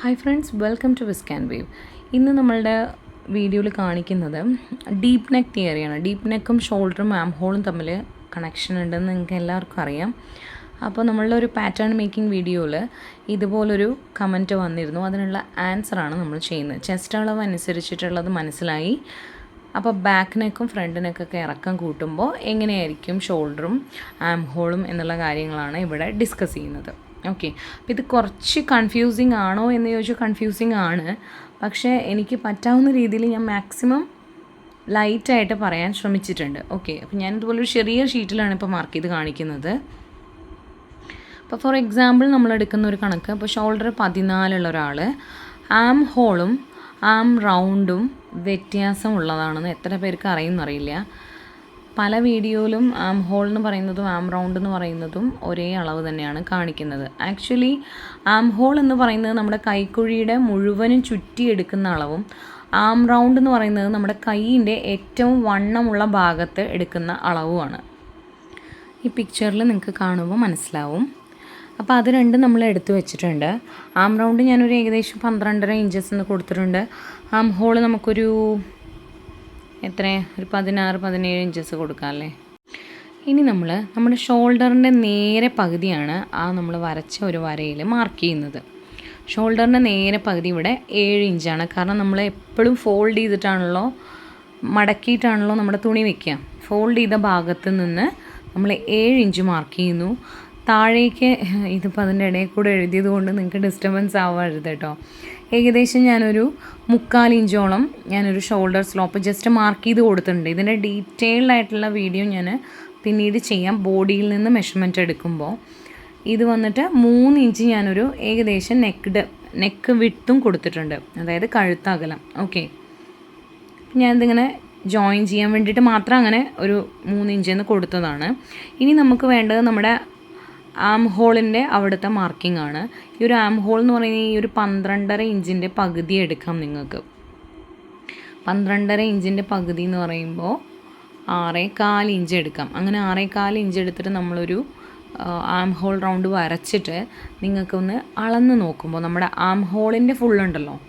Hi friends welcome to Wiscan wave ഇന്ന് നമ്മളുടെ വീഡിയോയിൽ കാണിക്കുന്നത് ഡീപ്പ് നെക്ക് തിയറിയാണ് ഡീപ്പ് നെക്കും ഷോൾഡറും ആം ഹോളും തമ്മിൽ കണക്ഷൻ ഉണ്ടെന്ന് നിങ്ങൾക്ക് എല്ലാവർക്കും അറിയാം. അപ്പോൾ നമ്മളുടെ ഒരു പാറ്റേൺ മേക്കിംഗ് വീഡിയോയിൽ ഇതുപോലൊരു കമന്റ് വന്നിരുന്നു. അതിനുള്ള ആൻസറാണ് നമ്മൾ ചെയ്യുന്നത്. ചെസ്റ്റ് അളവ് അനുസരിച്ചിട്ടുള്ളത് മനസ്സിലായി. അപ്പോൾ ബാക്ക് നെക്കും ഫ്രണ്ട് നെക്കൊക്കെ ഇറക്കം കൂട്ടുമ്പോൾ എങ്ങനെയായിരിക്കും ഷോൾഡറും ആം ഹോളും എന്നുള്ള കാര്യങ്ങളാണ് ഇവിടെ ഡിസ്കസ് ചെയ്യുന്നത്. ഓക്കെ അപ്പോൾ ഇത് കുറച്ച് കൺഫ്യൂസിങ് ആണോ എന്ന് ചോദിച്ചാൽ കൺഫ്യൂസിങ് ആണ്. പക്ഷേ എനിക്ക് പറ്റാവുന്ന രീതിയിൽ ഞാൻ മാക്സിമം ലൈറ്റായിട്ട് പറയാൻ ശ്രമിച്ചിട്ടുണ്ട്. ഓക്കെ അപ്പോൾ ഞാൻ ഇതുപോലെ ഒരു ചെറിയ ഷീറ്റിലാണ് ഇപ്പോൾ മാർക്ക് ചെയ്ത് കാണിക്കുന്നത്. അപ്പോൾ ഫോർ എക്സാമ്പിൾ നമ്മൾ എടുക്കുന്ന ഒരു കണക്ക് അപ്പോൾ ഷോൾഡർ പതിനാലുള്ള ഒരാൾ ആം ഹോളും ആം റൗണ്ടും വ്യത്യാസമുള്ളതാണെന്ന് എത്ര പേർക്ക് അറിയുമെന്നറിയില്ല. പല വീഡിയോയിലും ആം ഹോൾ എന്ന് പറയുന്നതും ആം റൗണ്ട് എന്ന് പറയുന്നതും ഒരേ അളവ് തന്നെയാണ് കാണിക്കുന്നത്. ആക്ച്വലി ആം ഹോൾ എന്ന് പറയുന്നത് നമ്മുടെ കൈക്കുഴിയുടെ മുഴുവനും ചുറ്റിയെടുക്കുന്ന അളവും ആം റൗണ്ട് എന്ന് പറയുന്നത് നമ്മുടെ കൈയിന്റെ ഏറ്റവും വണ്ണമുള്ള ഭാഗത്ത് എടുക്കുന്ന അളവുമാണ്. ഈ പിക്ചറിൽ നിങ്ങൾക്ക് കാണുമ്പോൾ മനസ്സിലാവും. അപ്പോൾ അത് രണ്ടും നമ്മൾ എടുത്തു വെച്ചിട്ടുണ്ട്. ആം റൗണ്ട് ഞാനൊരു ഏകദേശം പന്ത്രണ്ടര ഇഞ്ചസ് എന്ന് കൊടുത്തിട്ടുണ്ട്. ആം ഹോൾ നമുക്കൊരു എത്ര ഒരു പതിനാറ് പതിനേഴ് ഇഞ്ചസ് കൊടുക്കാം അല്ലേ ഇനി നമ്മൾ നമ്മുടെ ഷോൾഡറിന്റെ നേരെ പകുതിയാണ് ആ നമ്മൾ വരച്ച ഒരു വരയിൽ മാർക്ക് ചെയ്യുന്നത്. ഷോൾഡറിന്റെ നേരെ പകുതി ഇവിടെ ഏഴ് ഇഞ്ചാണ് കാരണം നമ്മൾ എപ്പോഴും ഫോൾഡ് ചെയ്തിട്ടാണല്ലോ മടക്കിയിട്ടാണല്ലോ നമ്മുടെ തുണി വെക്കുക. ഫോൾഡ് ചെയ്ത ഭാഗത്ത് നിന്ന് നമ്മൾ ഏഴ് ഇഞ്ച് മാർക്ക് ചെയ്യുന്നു. താഴേക്ക് ഇതിപ്പോൾ അതിന്റെ ഇടയിൽ കൂടെ എഴുതിയത് കൊണ്ട് നിങ്ങൾക്ക് ഡിസ്റ്റർബൻസ് ആവരുത് കേട്ടോ. ഏകദേശം ഞാനൊരു മുക്കാൽ ഇഞ്ചോളം ഞാനൊരു ഷോൾഡർ സ്ലോപ്പ് ജസ്റ്റ് മാർക്ക് ചെയ്ത് കൊടുത്തിട്ടുണ്ട്. ഇതിന്റെ ഡീറ്റെയിൽഡ് ആയിട്ടുള്ള വീഡിയോ ഞാൻ പിന്നീട് ചെയ്യാം. ബോഡിയിൽ നിന്ന് മെഷർമെന്റ് എടുക്കുമ്പോൾ ഇത് വന്നിട്ട് മൂന്ന് ഇഞ്ച് ഞാനൊരു ഏകദേശം നെക്ക്ഡ് നെക്ക് വിട്ടും കൊടുത്തിട്ടുണ്ട്. അതായത് കഴുത്തകലം ഓക്കെ ഞാനിതിങ്ങനെ ജോയിൻ ചെയ്യാൻ വേണ്ടിയിട്ട് മാത്രം അങ്ങനെ ഒരു മൂന്ന് ഇഞ്ചെന്ന് കൊടുത്തതാണ്. ഇനി നമുക്ക് വേണ്ടത് നമ്മുടെ ആം ഹോളിന്റെ അവിടുത്തെ മാർക്കിംഗ് ആണ്. ഈ ഒരു ആം ഹോൾ എന്ന് പറയുന്നത് ഈ ഒരു പന്ത്രണ്ടര ഇഞ്ചിന്റെ പകുതി എടുക്കാം നിങ്ങൾക്ക്. പന്ത്രണ്ടര ഇഞ്ചിന്റെ പകുതി എന്ന് പറയുമ്പോൾ ആറേ കാൽ ഇഞ്ച് എടുക്കാം. അങ്ങനെ ആറേ കാൽ ഇഞ്ച് എടുത്തിട്ട് നമ്മളൊരു ആം ഹോൾ റൗണ്ട് വരച്ചിട്ട് നിങ്ങൾക്കൊന്ന് അളന്ന് നോക്കുമ്പോൾ നമ്മുടെ ആം ഹോളിന്റെ ഫുൾ ഉണ്ടല്ലോ.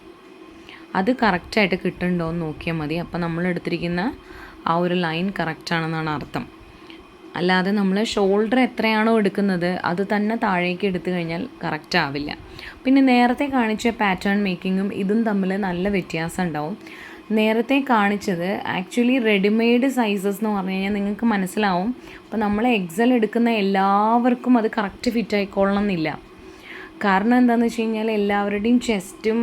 അത് കറക്റ്റായിട്ട് കിട്ടുന്നുണ്ടോ എന്ന് നോക്കിയാൽ മതി. അപ്പോൾ നമ്മൾ എടുത്തിരിക്കുന്ന ആ ഒരു ലൈൻ കറക്റ്റാണെന്നാണ് അർത്ഥം. അല്ലാതെ നമ്മൾ ഷോൾഡർ എത്രയാണോ എടുക്കുന്നത് അത് തന്നെ താഴേക്ക് എടുത്തു കഴിഞ്ഞാൽ കറക്റ്റ് ആവില്ല. പിന്നെ നേരത്തെ കാണിച്ച പാറ്റേൺ മേക്കിങ്ങും ഇതും തമ്മിൽ നല്ല വ്യത്യാസം ഉണ്ടാവും. നേരത്തെ കാണിച്ചത് ആക്ച്വലി റെഡിമെയ്ഡ് സൈസസ് എന്ന് പറഞ്ഞു കഴിഞ്ഞാൽ നിങ്ങൾക്ക് മനസ്സിലാവും. അപ്പോൾ നമ്മൾ എക്സൽ എടുക്കുന്ന എല്ലാവർക്കും അത് കറക്റ്റ് ഫിറ്റ് ആയിക്കൊള്ളണം എന്നില്ല. കാരണം എന്താണെന്ന് വെച്ച് കഴിഞ്ഞാൽ എല്ലാവരുടെയും ചെസ്റ്റും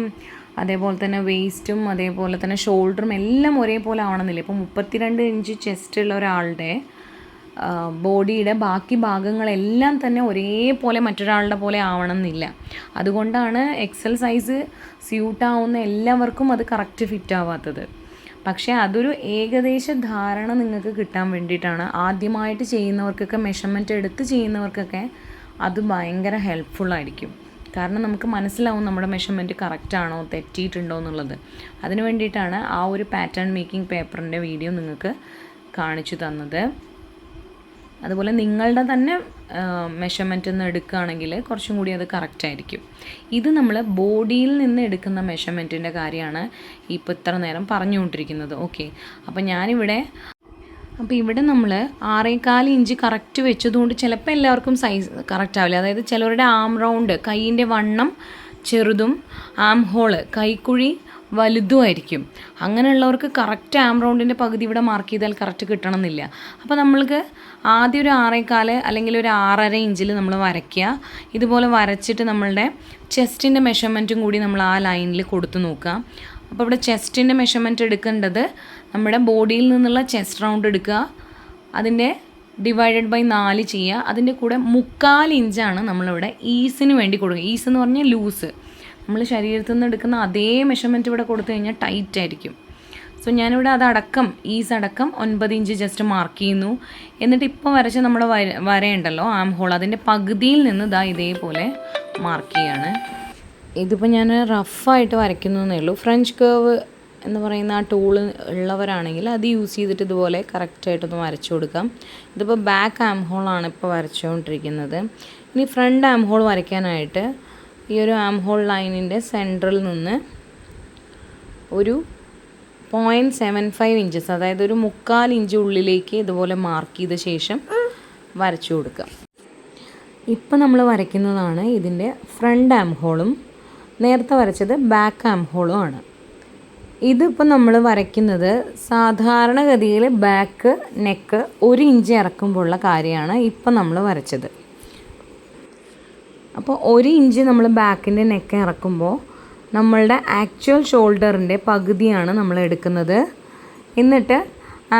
അതേപോലെ തന്നെ വേസ്റ്റും അതേപോലെ തന്നെ ഷോൾഡറും എല്ലാം ഒരേപോലെ ആവണമെന്നില്ല ഇപ്പോൾ മുപ്പത്തിരണ്ട് ഇഞ്ച് ചെസ്റ്റ് ഉള്ള ഒരാളുടെ ബോഡിയുടെ ബാക്കി ഭാഗങ്ങളെല്ലാം തന്നെ ഒരേപോലെ മറ്റൊരാളുടെ പോലെ ആവണം എന്നില്ല അതുകൊണ്ടാണ് എക്സൽ സൈസ് സ്യൂട്ടാവുന്ന എല്ലാവർക്കും അത് കറക്റ്റ് ഫിറ്റ് ആവാത്തത്. പക്ഷേ അതൊരു ഏകദേശ ധാരണ നിങ്ങൾക്ക് കിട്ടാൻ വേണ്ടിയിട്ടാണ്. ആദ്യമായിട്ട് ചെയ്യുന്നവർക്കൊക്കെ മെഷർമെന്റ് എടുത്ത് ചെയ്യുന്നവർക്കൊക്കെ അത് ഭയങ്കര ഹെൽപ്ഫുള്ളായിരിക്കും കാരണം നമുക്ക് മനസ്സിലാവും നമ്മുടെ മെഷർമെന്റ് കറക്റ്റാണോ തെറ്റിയിട്ടുണ്ടോ എന്നുള്ളത്. അതിന് വേണ്ടിയിട്ടാണ് ആ ഒരു പാറ്റേൺ മേക്കിംഗ് പേപ്പറിന്റെ വീഡിയോ നിങ്ങൾക്ക് കാണിച്ചു തന്നത്. അതുപോലെ നിങ്ങളുടെ തന്നെ മെഷർമെന്റ് നിന്ന് എടുക്കുകയാണെങ്കിൽ കുറച്ചും കൂടി അത് കറക്റ്റ് ആയിരിക്കും. ഇത് നമ്മൾ ബോഡിയിൽ നിന്ന് എടുക്കുന്ന മെഷർമെന്റിന്റെ കാര്യമാണ് ഇപ്പോൾ ഇത്ര നേരം പറഞ്ഞുകൊണ്ടിരിക്കുന്നത്. ഓക്കെ അപ്പോൾ ഞാനിവിടെ അപ്പോൾ ഇവിടെ നമ്മൾ ആറേകാൽ ഇഞ്ച് കറക്റ്റ് വെച്ചതുകൊണ്ട് ചിലപ്പോൾ എല്ലാവർക്കും സൈസ് കറക്റ്റ് ആവില്ല. അതായത് ചിലവരുടെ ആം റൗണ്ട് കൈയിന്റെ വണ്ണം ചെറുതും ആം ഹോൾ കൈക്കുഴി വലുതുമായിരിക്കും. അങ്ങനെയുള്ളവർക്ക് കറക്റ്റ് ആം റൗണ്ടിന്റെ പകുതി ഇവിടെ മാർക്ക് ചെയ്താൽ കറക്റ്റ് കിട്ടണമെന്നില്ല. അപ്പോൾ നമ്മൾക്ക് ആദ്യം ഒരു ആറേക്കാൽ അല്ലെങ്കിൽ ഒരു ആറര ഇഞ്ചിൽ നമ്മൾ വരയ്ക്കുക. ഇതുപോലെ വരച്ചിട്ട് നമ്മളുടെ ചെസ്റ്റിന്റെ മെഷർമെന്റും കൂടി നമ്മൾ ആ ലൈനിൽ കൊടുത്തു നോക്കുക. അപ്പോൾ ഇവിടെ ചെസ്റ്റിന്റെ മെഷർമെന്റ് എടുക്കേണ്ടത് നമ്മുടെ ബോഡിയിൽ നിന്നുള്ള ചെസ്റ്റ് റൗണ്ട് എടുക്കുക. അതിന്റെ ഡിവൈഡഡ് ബൈ നാല് ചെയ്യുക. അതിന്റെ കൂടെ മുക്കാൽ ഇഞ്ചാണ് നമ്മളിവിടെ ഈസിന് വേണ്ടി കൊടുക്കുക. ഈസ് എന്ന് പറഞ്ഞാൽ ലൂസ് നമ്മൾ ശരീരത്തിൽ നിന്ന് എടുക്കുന്ന അതേ മെഷർമെന്റ് ഇവിടെ കൊടുത്തു കഴിഞ്ഞാൽ ടൈറ്റ് ആയിരിക്കും. സോ ഞാനിവിടെ അതടക്കം ഈസ് അടക്കം ഒൻപത് ഇഞ്ച് ജസ്റ്റ് മാർക്ക് ചെയ്യുന്നു. എന്നിട്ട് ഇപ്പോൾ വരച്ച നമ്മുടെ വര വരയുണ്ടല്ലോ ആം ഹോൾ അതിന്റെ പകുതിയിൽ നിന്ന് ഇതാ ഇതേപോലെ മാർക്ക് ചെയ്യാണ്. ഇതിപ്പോൾ ഞാൻ റഫായിട്ട് വരയ്ക്കുന്നു എന്നേ ഉള്ളൂ. ഫ്രഞ്ച് കേവ് എന്ന് പറയുന്ന ആ ടൂൾ ഉള്ളവരാണെങ്കിൽ അത് യൂസ് ചെയ്തിട്ട് ഇതുപോലെ കറക്റ്റായിട്ടൊന്ന് വരച്ചു കൊടുക്കാം. ഇതിപ്പോൾ ബാക്ക് ആം ഹോളാണ് ഇപ്പോൾ വരച്ചുകൊണ്ടിരിക്കുന്നത് ഇനി ഫ്രണ്ട് ആം ഹോൾ വരയ്ക്കാനായിട്ട് ഈ ഒരു ആം ഹോൾ ലൈനിന്റെ സെൻട്രൽ നിന്ന് ഒരു പോയിന്റ് സെവൻ ഫൈവ് ഇഞ്ചസ് അതായത് ഒരു മുക്കാൽ ഇഞ്ച് ഉള്ളിലേക്ക് ഇതുപോലെ മാർക്ക് ചെയ്ത ശേഷം വരച്ചു കൊടുക്കുക. ഇപ്പം നമ്മൾ വരയ്ക്കുന്നതാണ് ഇതിന്റെ ഫ്രണ്ട് ആം ഹോളും നേരത്തെ വരച്ചത് ബാക്ക് ആം ഹോളും ആണ്. ഇതിപ്പോൾ നമ്മൾ വരയ്ക്കുന്നത് സാധാരണഗതിയിൽ ബാക്ക് നെക്ക് ഒരു ഇഞ്ച് ഇറക്കുമ്പോഴുള്ള കാര്യമാണ് ഇപ്പം നമ്മൾ വരച്ചത്. അപ്പോൾ ഒരു ഇഞ്ച് നമ്മൾ ബാക്കിന്റെ നെക്ക് ഇറക്കുമ്പോൾ നമ്മളുടെ ആക്ച്വൽ ഷോൾഡറിന്റെ പകുതിയാണ് നമ്മൾ എടുക്കുന്നത്. എന്നിട്ട്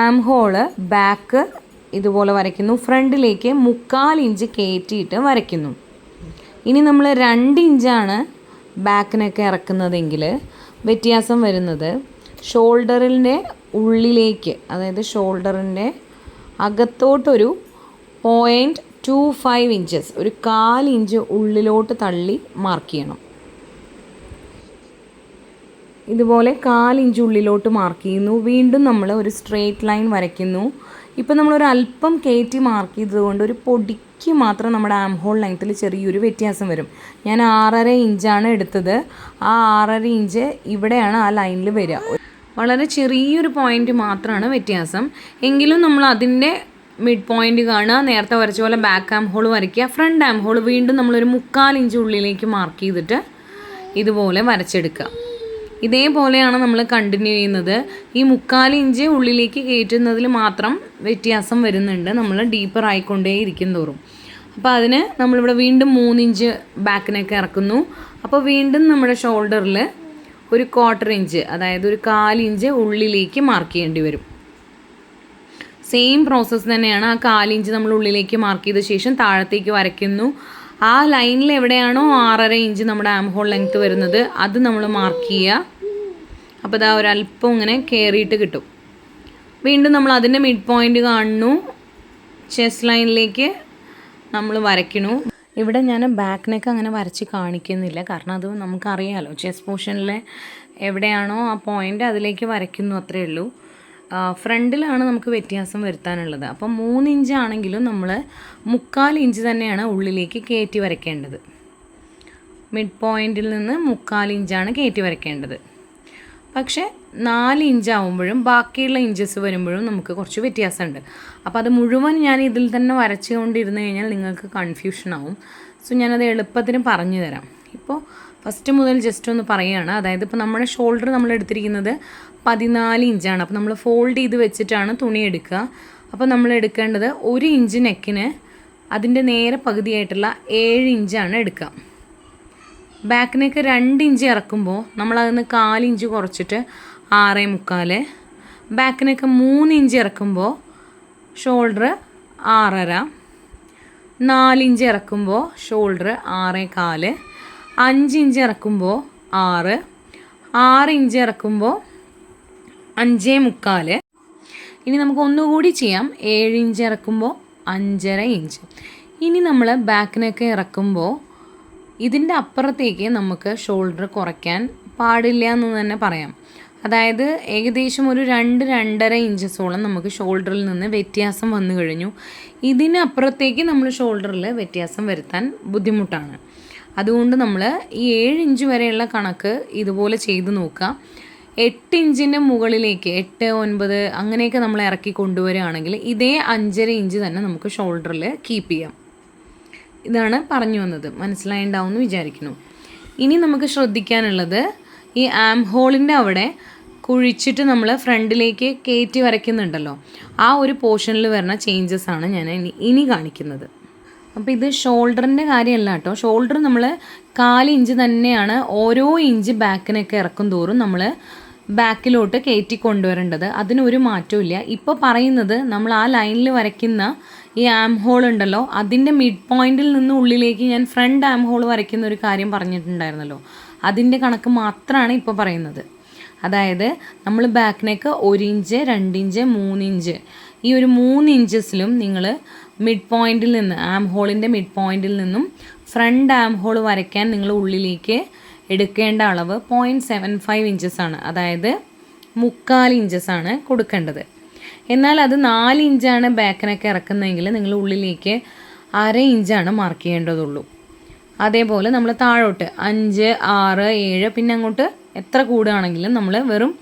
ആം ഹോൾ ബാക്ക് ഇതുപോലെ വരയ്ക്കുന്നു. ഫ്രണ്ടിലേക്ക് മുക്കാൽ ഇഞ്ച് കയറ്റിയിട്ട് വരയ്ക്കുന്നു. ഇനി നമ്മൾ രണ്ട് ഇഞ്ചാണ് ബാക്കിനൊക്കെ ഇറക്കുന്നതെങ്കിൽ വ്യത്യാസം വരുന്നത്. ഷോൾഡറിന്റെ ഉള്ളിലേക്ക് അതായത് ഷോൾഡറിന്റെ അകത്തോട്ടൊരു പോയിന്റ് ടു ഫൈവ് ഇഞ്ചസ് ഒരു കാൽ ഇഞ്ച് ഉള്ളിലോട്ട് തള്ളി മാർക്ക് ചെയ്യണം. ഇതുപോലെ കാൽ ഇഞ്ച് ഉള്ളിലോട്ട് മാർക്ക് ചെയ്യുന്നു. വീണ്ടും നമ്മൾ ഒരു സ്ട്രേറ്റ് ലൈൻ വരയ്ക്കുന്നു. ഇപ്പം നമ്മളൊരു അല്പം കയറ്റി മാർക്ക് ചെയ്തതുകൊണ്ട് ഒരു പൊടിക്ക് മാത്രം നമ്മുടെ ആം ഹോൾ ലെങ്ത്തിൽ ചെറിയൊരു വ്യത്യാസം വരും. ഞാൻ ആറര ഇഞ്ചാണ് എടുത്തത്. ആ ആറര ഇഞ്ച് ഇവിടെയാണ് ആ ലൈനിൽ വരിക. വളരെ ചെറിയൊരു പോയിന്റ് മാത്രമാണ് വ്യത്യാസം. എങ്കിലും നമ്മൾ അതിന്റെ മിഡ് പോയിന്റ് കാണുക നേരത്തെ വരച്ച പോലെ ബാക്ക് ആം ഹോൾ വരയ്ക്കുക. ഫ്രണ്ട് ആം ഹോൾ വീണ്ടും നമ്മളൊരു മുക്കാൽ ഇഞ്ച് ഉള്ളിലേക്ക് മാർക്ക് ചെയ്തിട്ട് ഇതുപോലെ വരച്ചെടുക്കുക. ഇതേപോലെയാണ് നമ്മൾ കണ്ടിന്യൂ ചെയ്യുന്നത്. ഈ മുക്കാൽ ഇഞ്ച് ഉള്ളിലേക്ക് കയറ്റുന്നതിൽ മാത്രം വ്യത്യാസം വരുന്നുണ്ട്. നമ്മൾ ഡീപ്പർ ആയിക്കൊണ്ടേ ഇരിക്കും തോറും. അപ്പോൾ അതിന് നമ്മളിവിടെ വീണ്ടും മൂന്നിഞ്ച് ബാക്കിനൊക്കെ ഇറക്കുന്നു. അപ്പോൾ വീണ്ടും നമ്മുടെ ഷോൾഡറിൽ ഒരു ക്വാർട്ടർ ഇഞ്ച് അതായത് ഒരു കാലിഞ്ച് ഉള്ളിലേക്ക് മാർക്ക് ചെയ്യേണ്ടി വരും. സെയിം പ്രോസസ്സ് തന്നെയാണ് ആ കാലിഞ്ച് നമ്മൾ ഉള്ളിലേക്ക് മാർക്ക് ചെയ്ത ശേഷം താഴത്തേക്ക് വരയ്ക്കുന്നു. ആ ലൈനിൽ എവിടെയാണോ ആറര ഇഞ്ച് നമ്മുടെ ആം ഹോൾ ലെങ്ത് വരുന്നത് അത് നമ്മൾ മാർക്ക് ചെയ്യുക. അപ്പോൾ ഇതാ ഒരല്പം ഇങ്ങനെ കയറിയിട്ട് കിട്ടും. വീണ്ടും നമ്മൾ അതിന്റെ മിഡ് പോയിന്റ് കാണുന്നു. ചെസ്റ്റ് ലൈനിലേക്ക് നമ്മൾ വരയ്ക്കണു ഇവിടെ ഞാൻ ബാക്ക് നെക്ക് അങ്ങനെ വരച്ച് കാണിക്കുന്നില്ല. കാരണം അത് നമുക്കറിയാമല്ലോ ചെസ്റ്റ് പോർഷനിലെ എവിടെയാണോ ആ പോയിന്റ് അതിലേക്ക് വരയ്ക്കുന്നു അത്രയേ ഉള്ളൂ. ഫ്രണ്ടിലാണ് നമുക്ക് വ്യത്യാസം വരുത്താനുള്ളത്. അപ്പം മൂന്ന് ഇഞ്ച് ആണെങ്കിലും നമ്മൾ മുക്കാൽ ഇഞ്ച് തന്നെയാണ് ഉള്ളിലേക്ക് കയറ്റി വരയ്ക്കേണ്ടത്. മിഡ് പോയിന്റിൽ നിന്ന് മുക്കാൽ ഇഞ്ചാണ് കയറ്റി വരയ്ക്കേണ്ടത്. പക്ഷേ നാല് ഇഞ്ച് ആവുമ്പോഴും ബാക്കിയുള്ള ഇഞ്ചസ് വരുമ്പോഴും നമുക്ക് കുറച്ച് വ്യത്യാസമുണ്ട്. അപ്പോൾ അത് മുഴുവൻ ഞാൻ ഇതിൽ തന്നെ വരച്ചുകൊണ്ടിരുന്നു കഴിഞ്ഞാൽ നിങ്ങൾക്ക് കൺഫ്യൂഷനാവും സോ ഞാനത് എളുപ്പത്തിന് പറഞ്ഞു തരാം. ഇപ്പോൾ ഫസ്റ്റ് മുതൽ ജസ്റ്റ് ഒന്ന് പറയുകയാണ് അതായത് ഇപ്പോൾ നമ്മുടെ ഷോൾഡർ നമ്മൾ എടുത്തിരിക്കുന്നത് പതിനാല് ഇഞ്ചാണ്. അപ്പോൾ നമ്മൾ ഫോൾഡ് ചെയ്ത് വെച്ചിട്ടാണ് തുണി എടുക്കുക. അപ്പോൾ നമ്മൾ എടുക്കേണ്ടത് ഒരു ഇഞ്ച് നെക്കിന് അതിന്റെ നേരെ പകുതിയായിട്ടുള്ള ഏഴ് ഇഞ്ചാണ് എടുക്കുക. ബാക്കിനേക്ക് രണ്ട് ഇഞ്ച് ഇറക്കുമ്പോൾ നമ്മൾ നിന്ന് കാലിഞ്ച് കുറച്ചിട്ട് ആറേ മുക്കാൽ. ബാക്കിനേക്ക് മൂന്ന് ഇഞ്ച് ഇറക്കുമ്പോൾ ഷോൾഡർ ആറര. നാലിഞ്ച് ഇറക്കുമ്പോൾ ഷോൾഡർ ആറേ കാൽ. അഞ്ച് ഇഞ്ച് ഇറക്കുമ്പോൾ ആറ് ആറ് ഇഞ്ച് ഇറക്കുമ്പോൾ അഞ്ചേ മുക്കാൽ ഇനി നമുക്ക് ഒന്നുകൂടി ചെയ്യാം. ഏഴ് ഇഞ്ച് ഇറക്കുമ്പോൾ അഞ്ചര ഇഞ്ച്. ഇനി നമ്മൾ ബാക്കിനൊക്കെ ഇറക്കുമ്പോൾ ഇതിന്റെ അപ്പുറത്തേക്ക് നമുക്ക് ഷോൾഡർ കുറയ്ക്കാൻ പാടില്ല എന്ന് തന്നെ പറയാം. അതായത് ഏകദേശം ഒരു രണ്ട് രണ്ടര ഇഞ്ചസോളം നമുക്ക് ഷോൾഡറിൽ നിന്ന് വ്യത്യാസം വന്നു കഴിഞ്ഞു. ഇതിനപ്പുറത്തേക്ക് നമ്മൾ ഷോൾഡറിൽ വ്യത്യാസം വരുത്താൻ ബുദ്ധിമുട്ടാണ്. അതുകൊണ്ട് നമ്മൾ ഈ ഏഴ് ഇഞ്ച് വരെയുള്ള കണക്ക് ഇതുപോലെ ചെയ്ത് നോക്കുക. എട്ട് ഇഞ്ചിന്റെ മുകളിലേക്ക് എട്ട് ഒൻപത് അങ്ങനെയൊക്കെ നമ്മൾ ഇറക്കി കൊണ്ടുവരികയാണെങ്കിൽ ഇതേ അഞ്ചര ഇഞ്ച് തന്നെ നമുക്ക് ഷോൾഡറിൽ കീപ്പ് ചെയ്യാം. ഇതാണ് പറഞ്ഞു വന്നത്. മനസ്സിലായിണ്ടാവും എന്ന് വിചാരിക്കുന്നു. ഇനി നമുക്ക് ശ്രദ്ധിക്കാനുള്ളത് ഈ ആം ഹോളിന്റെ അവിടെ കുഴിച്ചിട്ട് നമ്മൾ ഫ്രണ്ടിലേക്ക് കയറ്റി വരയ്ക്കുന്നുണ്ടല്ലോ. ആ ഒരു പോർഷനിൽ വരുന്ന ചേഞ്ചസ് ആണ് ഞാൻ ഇനി കാണിക്കുന്നത്. അപ്പോൾ ഇത് ഷോൾഡറിന്റെ കാര്യമല്ല കേട്ടോ. ഷോൾഡർ നമ്മൾ കാൽ ഇഞ്ച് തന്നെയാണ് ഓരോ ഇഞ്ച് ബാക്കിനൊക്കെ ഇറക്കും തോറും നമ്മൾ ബാക്കിലോട്ട് കയറ്റി കൊണ്ടുവരേണ്ടത്. അതിനൊരു മാറ്റവും ഇല്ല. ഇപ്പോൾ പറയുന്നത് നമ്മൾ ആ ലൈനിൽ വരയ്ക്കുന്ന ഈ ആം ഹോൾ ഉണ്ടല്ലോ അതിന്റെ മിഡ് പോയിന്റിൽ നിന്ന് ഉള്ളിലേക്ക് ഞാൻ ഫ്രണ്ട് ആം ഹോൾ വരയ്ക്കുന്ന ഒരു കാര്യം പറഞ്ഞിട്ടുണ്ടായിരുന്നല്ലോ. അതിന്റെ കണക്ക് മാത്രമാണ് ഇപ്പോൾ പറയുന്നത്. അതായത് നമ്മൾ ബാക്കിനേക്ക് ഒരു ഇഞ്ച് രണ്ട് ഇഞ്ച് ഇഞ്ച്. ഈ ഒരു മൂന്ന് ഇഞ്ചസിലും നിങ്ങൾ മിഡ് പോയിന്റിൽ നിന്ന് ആം ഹോളിന്റെ മിഡ് പോയിന്റിൽ നിന്നും ഫ്രണ്ട് ആം ഹോൾ വരയ്ക്കാൻ നിങ്ങൾ ഉള്ളിലേക്ക് എടുക്കേണ്ട അളവ് പോയിന്റ് സെവൻ ഫൈവ് ഇഞ്ചസ് ആണ്. അതായത് മുക്കാൽ ഇഞ്ചസ് ആണ് കൊടുക്കേണ്ടത്. എന്നാൽ അത് നാല് ഇഞ്ചാണ് ബാക്കിനൊക്കെ ഇറക്കുന്നതെങ്കിൽ നിങ്ങൾ ഉള്ളിലേക്ക് അര ഇഞ്ചാണ് മാർക്ക് ചെയ്യേണ്ടതുള്ളൂ. അതേപോലെ നമ്മൾ താഴോട്ട് അഞ്ച് ആറ് ഏഴ് പിന്നെ അങ്ങോട്ട് എത്ര കൂടുകയാണെങ്കിലും നമ്മൾ വെറും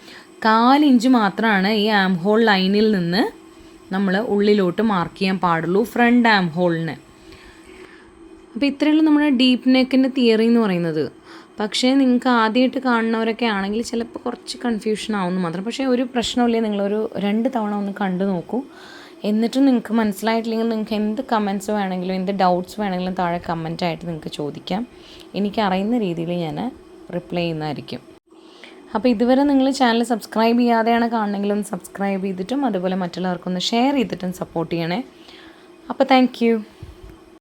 കാലിഞ്ച് മാത്രമാണ് ഈ ആം ഹോൾ ലൈനിൽ നിന്ന് നമ്മൾ ഉള്ളിലോട്ട് മാർക്ക് ചെയ്യാൻ പാടുള്ളൂ ഫ്രണ്ട് ആം ഹോളിന് അപ്പോൾ ഇത്രയുള്ള നമ്മുടെ ഡീപ്പ് നെക്കിന്റെ തിയറി എന്ന് പറയുന്നത്. പക്ഷേ നിങ്ങൾക്ക് ആദ്യമായിട്ട് കാണുന്നവരൊക്കെ ആണെങ്കിൽ ചിലപ്പോൾ കുറച്ച് കൺഫ്യൂഷൻ ആവുമെന്ന് മാത്രം. പക്ഷേ ഒരു പ്രശ്നമില്ലേ നിങ്ങളൊരു രണ്ട് തവണ ഒന്ന് കണ്ടു നോക്കൂ. എന്നിട്ടും നിങ്ങൾക്ക് മനസ്സിലായിട്ടില്ലെങ്കിൽ നിങ്ങൾക്ക് എന്ത് കമൻസ് വേണമെങ്കിലും എന്ത് ഡൗട്ട്സ് വേണമെങ്കിലും താഴെ കമന്റായിട്ട് നിങ്ങൾക്ക് ചോദിക്കാം. എനിക്കറിയുന്ന രീതിയിൽ ഞാൻ റിപ്ലൈ ചെയ്യുന്നതായിരിക്കും. അപ്പോൾ ഇതുവരെ നിങ്ങൾ ചാനൽ സബ്സ്ക്രൈബ് ചെയ്യാതെയാണ് കാണണമെങ്കിലും സബ്സ്ക്രൈബ് ചെയ്തിട്ടും അതുപോലെ മറ്റുള്ളവർക്കൊന്ന് ഷെയർ ചെയ്തിട്ടും സപ്പോർട്ട് ചെയ്യണേ. അപ്പോൾ താങ്ക്